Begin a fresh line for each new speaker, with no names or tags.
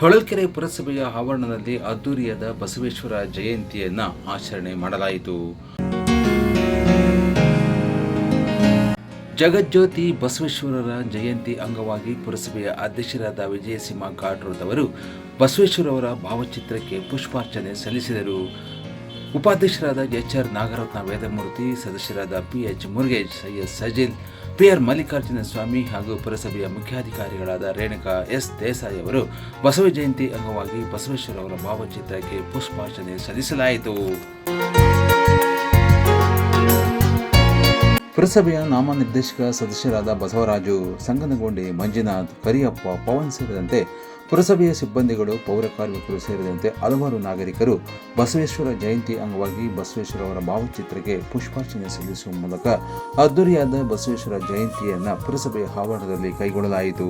ಹೊಳಲ್ಕೆರೆ ಪುರಸಭೆಯ ಆವರಣದಲ್ಲಿ ಅದ್ದೂರಿಯಾದ ಬಸವೇಶ್ವರ ಜಯಂತಿಯನ್ನ ಆಚರಣೆ ಮಾಡಲಾಯಿತು. ಜಗಜ್ಯೋತಿ ಬಸವೇಶ್ವರರ ಜಯಂತಿ ಅಂಗವಾಗಿ ಪುರಸಭೆಯ ಅಧ್ಯಕ್ಷರಾದ ವಿಜಯಸಿಂಹ ಗಾಡ್ರೋದವರು ಬಸವೇಶ್ವರವರ ಭಾವಚಿತ್ರಕ್ಕೆ ಪುಷ್ಪಾರ್ಚನೆ ಸಲ್ಲಿಸಿದರು. ಉಪಾಧ್ಯಕ್ಷರಾದ ಎಚ್ ಆರ್ ನಾಗರತ್ನ, ವೇದಮೂರ್ತಿ ಸದಸ್ಯರಾದ P H Murugesh S Sajin P R Mallikarjuna Swamy ಹಾಗೂ ಪುರಸಭೆಯ ಮುಖ್ಯಾಧಿಕಾರಿಗಳಾದ ರೇಣುಕಾ ಎಸ್ ದೇಸಾಯಿ ಅವರು ಬಸವ ಜಯಂತಿ ಅಂಗವಾಗಿ ಬಸವೇಶ್ವರ ಅವರ ಭಾವಚಿತ್ರಕ್ಕೆ ಪುಷ್ಪಾರ್ಚನೆ ಸಲ್ಲಿಸಲಾಯಿತು. ಪುರಸಭೆಯ ನಾಮನಿರ್ದೇಶಕ ಸದಸ್ಯರಾದ ಬಸವರಾಜು, ಸಂಗನಗೊಂಡಿ, ಮಂಜುನಾಥ್, ಕರಿಯಪ್ಪ, ಪವನ್ ಸೇರಿದಂತೆ ಪುರಸಭೆಯ ಸಿಬ್ಬಂದಿಗಳು, ಪೌರ ಕಾರ್ಮಿಕರು ಸೇರಿದಂತೆ ಹಲವಾರು ನಾಗರಿಕರು ಬಸವೇಶ್ವರ ಜಯಂತಿ ಅಂಗವಾಗಿ ಬಸವೇಶ್ವರ ಅವರ ಭಾವಚಿತ್ರಕ್ಕೆ ಪುಷ್ಪಾರ್ಚನೆ ಸಲ್ಲಿಸುವ ಮೂಲಕ ಅದ್ದೂರಿಯಾದ ಬಸವೇಶ್ವರ ಜಯಂತಿಯನ್ನು ಪುರಸಭೆಯ ಆವರಣದಲ್ಲಿ ಕೈಗೊಳ್ಳಲಾಯಿತು.